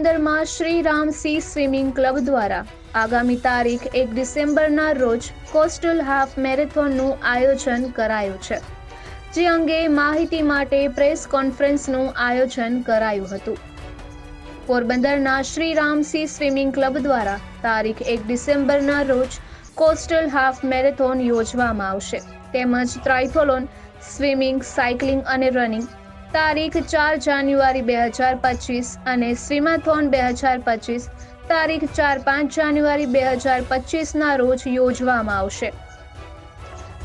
પોરબંદરમાં Shri Ram sea swimming club દ્વારા આગામી તારીખ એક ડિસેમ્બરના રોજ કોસ્ટલ હાફ મેરેથોનનું આયોજન કરાયું છે, જે અંગે માહિતી માટે પ્રેસ કોન્ફરન્સનું આયોજન કરાયું હતું. પોરબંદરના Shri Ram sea swimming club દ્વારા તારીખ એક ડિસેમ્બરના રોજ કોસ્ટલ હાફ મેરેથોન યોજવામાં આવશે, તેમજ ટ્રાઇથોલોન, સ્વિમિંગ, સાયકલિંગ અને રનિંગ તારીખ ચાર જાન્યુઆરી બે હજાર પચીસ અને સ્વિમાથોન બે હજાર પચીસ તારીખ ચાર પાંચ જાન્યુઆરી બે હજાર પચીસના રોજ યોજવામાં આવશે.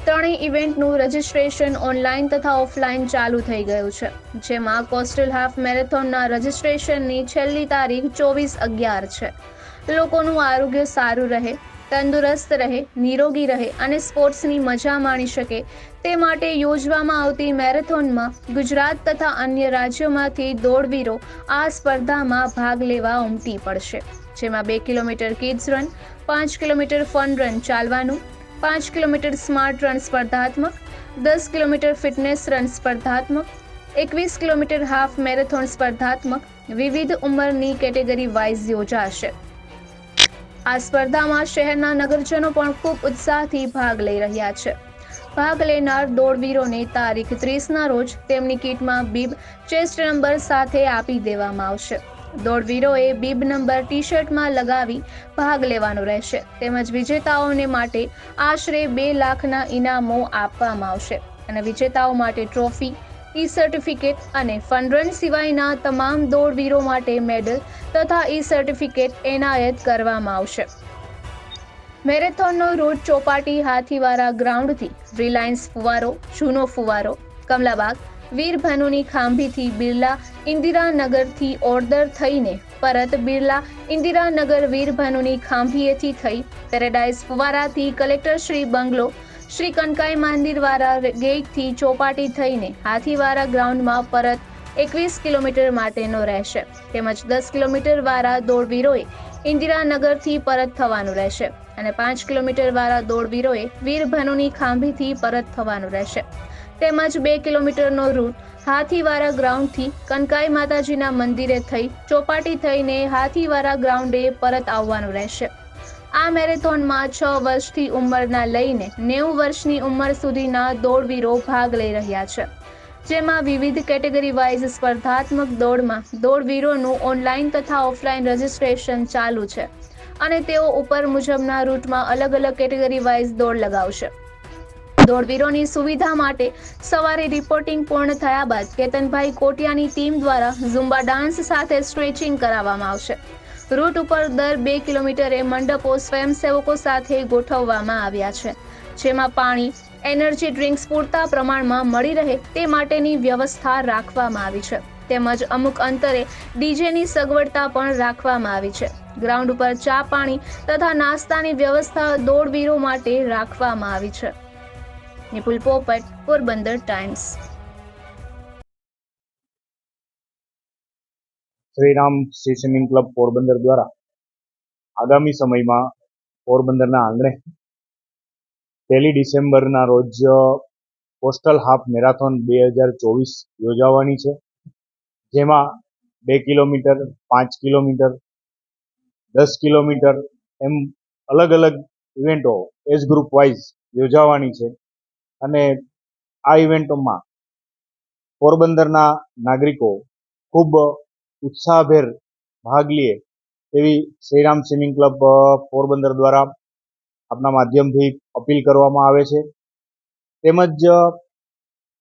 ત્રણેય ઇવેન્ટનું રજિસ્ટ્રેશન ઓનલાઈન તથા ઓફલાઈન ચાલુ થઈ ગયું છે, જેમાં કોસ્ટલ હાફ મેરેથોનના રજિસ્ટ્રેશનની છેલ્લી તારીખ ચોવીસ અગિયાર છે. લોકોનું આરોગ્ય સારું રહે તંદુરસ્ત રહે, નિરોગી રહે અને સ્પોર્ટ્સની મજા માણી શકે. તે માટે યોજવામાં આવતી મેરેથોનમાં ગુજરાત તથા અન્ય રાજ્યોમાંથી દોડવીરો આ સ્પર્ધામાં ભાગ લેવા ઉમટી પડશે. જેમાં બે કિલોમીટર કિડ્સ રન, પાંચ કિલોમીટર ફન રન ચાલવાનું, પાંચ કિલોમીટર સ્માર્ટ રન સ્પર્ધાત્મક, દસ કિલોમીટર ફિટનેસ રન સ્પર્ધાત્મક, એકવીસ કિલોમીટર હાફ મેરેથોન સ્પર્ધાત્મક, વિવિધ ઉંમરની કેટેગરી વાઇઝ યોજાશે. આ સ્પર્ધામાં શહેરના નગરજનો પણ ખૂબ ઉત્સાહથી ભાગ લઈ રહ્યા છે. ભાગ લેનાર દોડવીરોને તારીખ ત્રીસના રોજ તેમની કીટમાં બીબ ચેસ્ટ નંબર સાથે આપી દેવામાં આવશે. દોડવીરોએ બીબ નંબર ટી શર્ટમાં લગાવી ભાગ લેવાનો રહેશે. તેમજ વિજેતાઓને માટે આશરે બે લાખના ઇનામો આપવામાં આવશે. અને વિજેતાઓ માટે ટ્રોફી ઈ સર્ટિફિકેટ અને ફંડરન સિવાયના તમામ દોડવીરો માટે મેડલ તથા ઈ સર્ટિફિકેટ એનાયત કરવામાં આવશે. મેરેથોનનો રૂટ ચોપાટી હાથીવારા ગ્રાઉન્ડથી રિલાયન્સ ફુવારો, જૂનો ફુવારો, કમલાબાગ વીરભાનુની ખાંભીથી બિરલા ઇન્દિરાનગરથી ઓર્ડર થઈને પરત બિરલા ઇન્દિરાનગર વીરભાનુની ખાંભીએથી થઈ પેરેડાઇઝ ફુવારાથી કલેક્ટર શ્રી બંગલો શ્રી કનકાઈ મંદિરવાળા ગેટથી ચોપાટી થઈને હાથીવાળા ગ્રાઉન્ડમાં પરત એકવીસ કિલોમીટર માટેનો રહેશે. તેમજ દસ કિલોમીટર વાળા દોડવીરોએ ઇન્દિરાનગરથી પરત થવાનું રહેશે અને પાંચ કિલોમીટર વાળા દોડવીરોએ વીરભાનુની ખાંભીથી પરત થવાનું રહેશે. તેમજ બે કિલોમીટરનો રૂટ હાથીવાળા ગ્રાઉન્ડથી કનકાઈ માતાજીના મંદિરે થઈ ચોપાટી થઈને હાથીવાળા ગ્રાઉન્ડે પરત આવવાનું રહેશે. આ મેરેથોનમાં છ વર્ષથી ઉંમરના લઈને નેવું વર્ષની ઉંમર સુધીના દોડવીરો ભાગ લઈ રહ્યા છે. જેમાં વિવિધ કેટેગરી વાઇઝ સ્પર્ધાત્મક દોડમાં દોડવીરોનું ઓનલાઈન તથા ઓફલાઈન રજિસ્ટ્રેશન ચાલુ છે અને તેઓ ઉપર મુજબના રૂટમાં અલગ અલગ કેટેગરી વાઇઝ દોડ લગાવશે. દોડવીરોની સુવિધા માટે સવારે રિપોર્ટિંગ પૂર્ણ થયા બાદ કેતનભાઈ કોટિયાની ટીમ દ્વારા ઝુંબા ડાન્સ સાથે સ્ટ્રેચિંગ કરાવવામાં આવશે. રૂટ ઉપર દર બે કિલોમીટરે મંડપો સ્વયંસેવકો સાથે ગોઠવવામાં આવ્યા છે. જેમાં પાણી, એનર્જી ડ્રિંક્સ પૂરતા પ્રમાણમાં મળી રહે તે માટેની વ્યવસ્થા રાખવામાં આવી છે. તેમજ અમુક અંતરે ડીજેની સગવડતા પણ રાખવામાં આવી છે. ગ્રાઉન્ડ ઉપર ચા પાણી તથા નાસ્તાની વ્યવસ્થા દોડવીરો માટે રાખવામાં આવી છે. Nipul Popat Porbandar Times. Shriram sea swimming club Porbandar દ્વારા આગામી સમયમાં પોરબંદરના આંગણે પહેલી ડિસેમ્બરના રોજ કોસ્ટલ હાફ મેરાથોન બે હજાર ચોવીસ યોજાવાની છે. જેમાં બે કિલોમીટર, પાંચ કિલોમીટર, દસ કિલોમીટર એમ અલગ અલગ ઇવેન્ટો એજ ગ્રુપ વાઇઝ યોજાવાની છે. અને આ ઇવેન્ટોમાં પોરબંદરના નાગરિકો ખૂબ ઉત્સાહભેર ભાગ લે એવી શ્રીરામ સ્વિમિંગ ક્લબ પોરબંદર દ્વારા આપના માધ્યમથી અપીલ કરવામાં આવે છે. તેમજ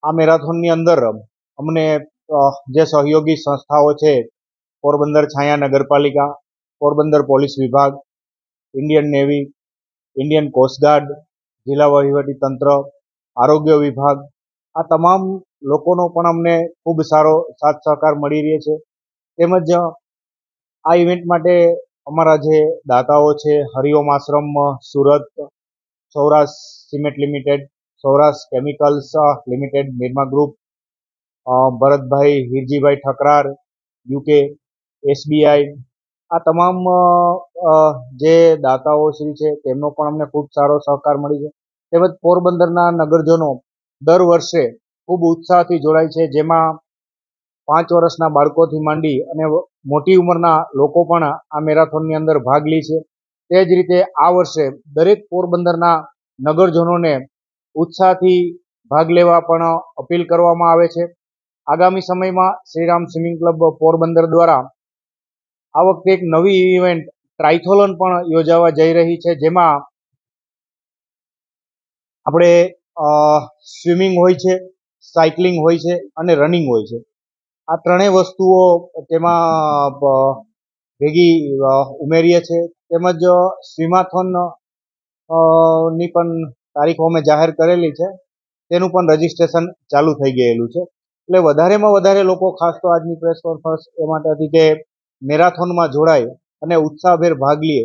આ મેરાથોનની અંદર અમને જે સહયોગી સંસ્થાઓ છે, પોરબંદર છાયા નગરપાલિકા, પોરબંદર પોલીસ વિભાગ, ઇન્ડિયન નેવી, ઇન્ડિયન કોસ્ટગાર્ડ જિલ્લા વહીવટી તંત્ર, આરોગ્ય વિભાગ, આ તમામ લોકોનો પણ અમને ખૂબ સારો સાથ સહકાર મળી રહે છે. તેમજ, આ ઇવેન્ટ માટે અમારા જે દાતાઓ છે, Hariom Ashram, Surat, Saurashtra cement limited, Saurashtra chemicals limited, Nirma group Bharatbhai, Virjibhai Thakrar, UK, SBI, આ તમામ જે દાતાઓ શ્રી છે, તેમનો પણ અમને ખૂબ સારો સહકાર મળી છે. તેમજ પોરબંદરના નગરજનો દર વર્ષે ખૂબ ઉત્સાહથી જોડાય છે, જેમાં પાંચ વર્ષના બાળકોથી માંડી અને મોટી ઉંમરના લોકો પણ આ મેરાથોનની અંદર ભાગ લે છે. તે જ રીતે આ વર્ષે દરેક પોરબંદરના નગરજનોને ઉત્સાહથી ભાગ લેવા પણ અપીલ કરવામાં આવે છે. આગામી સમયમાં શ્રીરામ સ્વિમિંગ ક્લબ પોરબંદર દ્વારા આ વખતે એક નવી ઇવેન્ટ ટ્રાયથોલોન પણ યોજાવા જઈ રહી છે, જેમાં આપણે સ્વિમિંગ હોય છે, સાયકલિંગ હોય છે અને રનિંગ હોય છે. આ ત્રણેય વસ્તુઓ તેમાં ભેગી ઉમેરીએ છે. તેમજ સ્વીમાથોનની પણ તારીખો અમે જાહેર કરેલી છે. તેનું પણ રજીસ્ટ્રેશન ચાલુ થઈ ગયેલું છે. એટલે વધારેમાં વધારે લોકો, ખાસ તો આજની પ્રેસ કોન્ફરન્સ એ માટે હતી કે મેરાથોનમાં જોડાય અને ઉત્સાહભેર ભાગ લે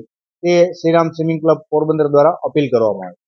તે શ્રીરામ સ્વિમિંગ ક્લબ પોરબંદર દ્વારા અપીલ કરવામાં આવી.